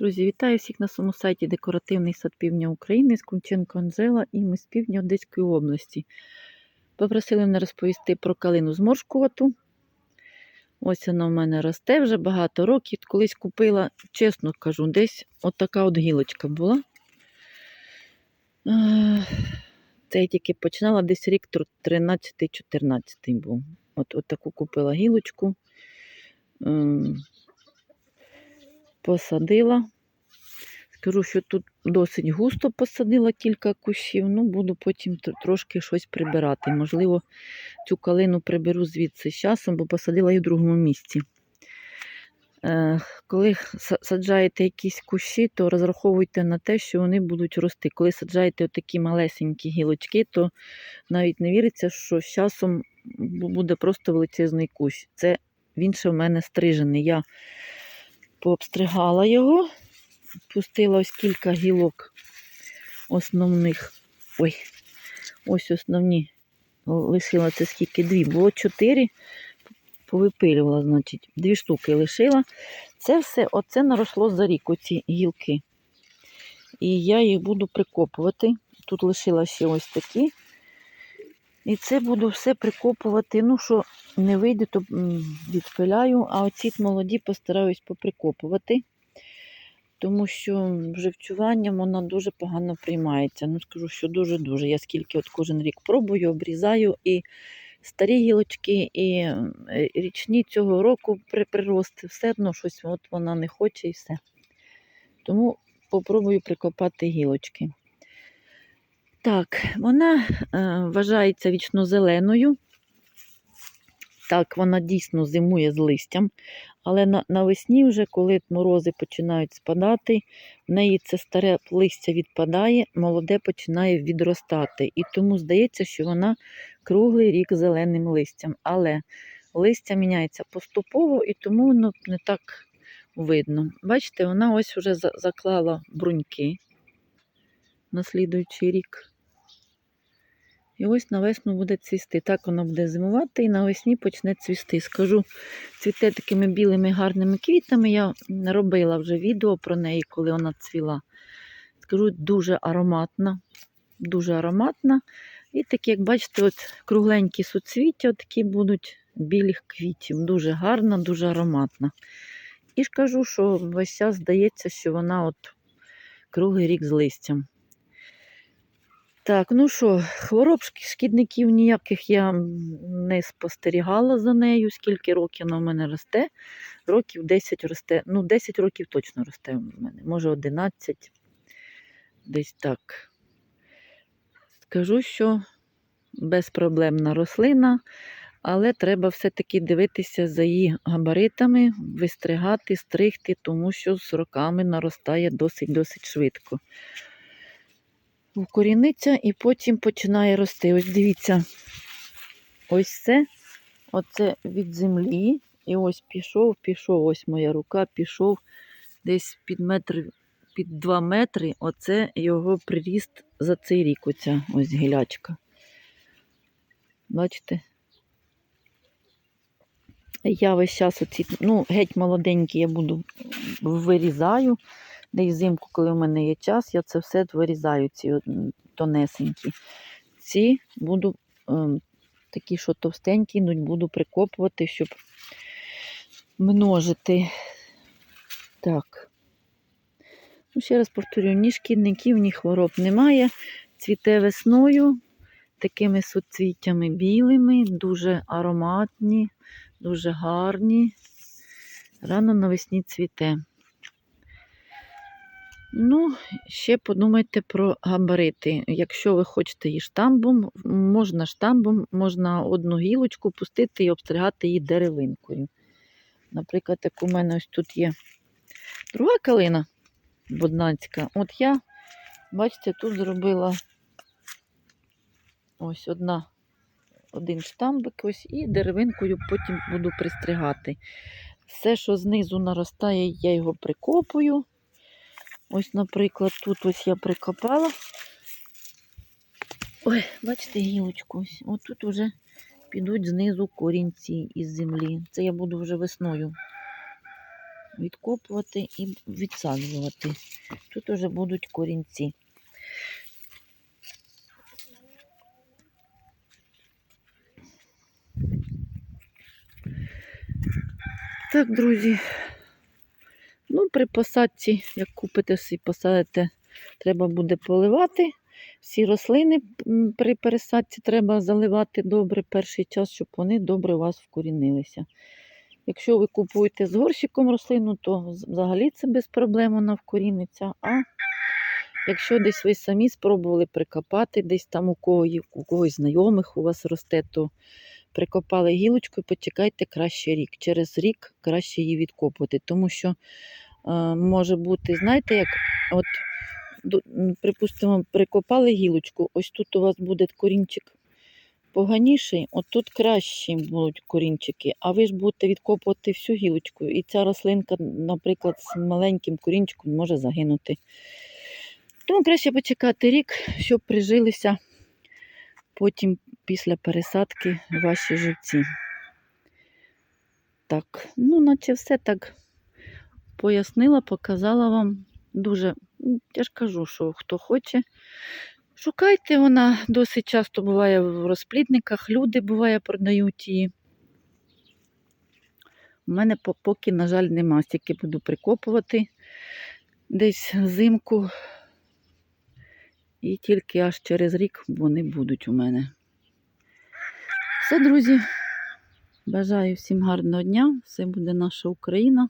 Друзі, вітаю всіх на своєму сайті Декоративний сад Півдня України з Кунченко Анжела і ми з півдня Одеської області. Попросили мене розповісти про калину зморшкувату. Ось вона в мене росте вже багато років. Колись купила, чесно кажу, десь отака от гілочка була. Це я тільки починала десь рік 13-14 був. От, от таку купила гілочку. Посадила. Скажу, що тут досить густо посадила кілька кущів, ну буду потім трошки щось прибирати. Можливо, цю калину приберу звідси з часом, бо посадила її в другому місці. Е, коли саджаєте якісь кущі, то розраховуйте на те, що вони будуть рости. Коли саджаєте такі малесенькі гілочки, то навіть не віриться, що з часом буде просто величезний кущ. Це він ще в мене стрижений. Я пообстригала його, пустила ось кілька гілок основних. Ой, ось основні. Лишила це скільки дві. Було чотири, повипилювала, значить, дві штуки лишила. Це все, оце наросло за рік, оці гілки. І я їх буду прикопувати. Тут лишила ще ось такі. І це буду все прикопувати. Ну, що не вийде, то відпиляю, а оці молоді постараюсь поприкопувати, тому що живчуванням вона дуже погано приймається. Ну, скажу, що дуже-дуже. Я скільки от кожен рік пробую, обрізаю і старі гілочки, і е, річні цього року при прирости. Все одно щось от вона не хоче і все. Тому попробую прикопати гілочки. Так, вона е, вважається вічно зеленою. Так, вона дійсно зимує з листям, але на, навесні, вже, коли морози починають спадати, в неї це старе листя відпадає, молоде починає відростати. І тому здається, що вона круглий рік зеленим листям. Але листя міняється поступово і тому воно не так видно. Бачите, вона ось вже заклала бруньки на слідуючий рік. І ось на весну буде цвісти. Так воно буде зимувати і навесні почне цвісти. Скажу, цвіте такими білими гарними квітами. Я робила вже відео про неї, коли вона цвіла. Скажу, дуже ароматна, дуже ароматна. І такі, як бачите, от кругленькі суцвіття такі будуть білих квітів. Дуже гарна, дуже ароматна. І ж кажу, що весь час здається, що вона от круглий рік з листям. Так, ну що, хвороб шкідників ніяких я не спостерігала за нею. Скільки років вона в мене росте? Років 10 росте. Ну, 10 років точно росте в мене. Може 11. Десь так. Скажу, що безпроблемна рослина, але треба все-таки дивитися за її габаритами, вистригати, стригти, тому що з роками наростає досить-досить швидко укоріниться і потім починає рости. Ось дивіться, ось це, оце від землі. І ось пішов, пішов, ось моя рука, пішов десь під метр, під 2 метри. Оце його приріст за цей рік, оця ось гілячка. Бачите? Я весь час оці, ну, геть молоденькі я буду вирізаю. Десь взимку, коли в мене є час, я це все вирізаю, ці тонесенькі. Ці буду ем, такі, що товстенькі, йдуть, буду прикопувати, щоб множити. Так. Ну, ще раз повторюю, ні шкідників, ні хвороб немає. Цвіте весною, такими суцвіттями білими, дуже ароматні, дуже гарні. Рано навесні цвіте. Ну, ще подумайте про габарити. Якщо ви хочете її штамбом, можна штамбом, можна одну гілочку пустити і обстригати її деревинкою. Наприклад, як у мене ось тут є друга калина боднацька. От я, бачите, тут зробила ось одна, один штамбик ось і деревинкою потім буду пристригати. Все, що знизу наростає, я його прикопую. Ось, наприклад, тут ось я прикопала. Ой, бачите гілочку ось. Отут вже підуть знизу корінці із землі. Це я буду вже весною відкопувати і відсаджувати. Тут уже будуть корінці. Так, друзі. Ну, при посадці, як купите і посадите, треба буде поливати. Всі рослини при пересадці треба заливати добре перший час, щоб вони добре у вас вкорінилися. Якщо ви купуєте з горщиком рослину, то взагалі це без проблем вона вкоріниться. А якщо десь ви самі спробували прикопати, десь там у, кого, у когось знайомих у вас росте, то прикопали гілочку і почекайте краще рік. Через рік краще її відкопувати, тому що е, може бути, знаєте, як от, припустимо, прикопали гілочку, ось тут у вас буде корінчик поганіший, от тут кращі будуть корінчики, а ви ж будете відкопувати всю гілочку, і ця рослинка, наприклад, з маленьким корінчиком може загинути. Тому краще почекати рік, щоб прижилися потім після пересадки ваші живці. Так, ну, наче все так пояснила, показала вам. Дуже, ну, я ж кажу, що хто хоче, шукайте, вона досить часто буває в розплідниках, люди буває продають її. У мене поки, на жаль, нема, стільки буду прикопувати десь взимку. І тільки аж через рік вони будуть у мене. Все, друзі. Бажаю всім гарного дня. Все буде наша Україна.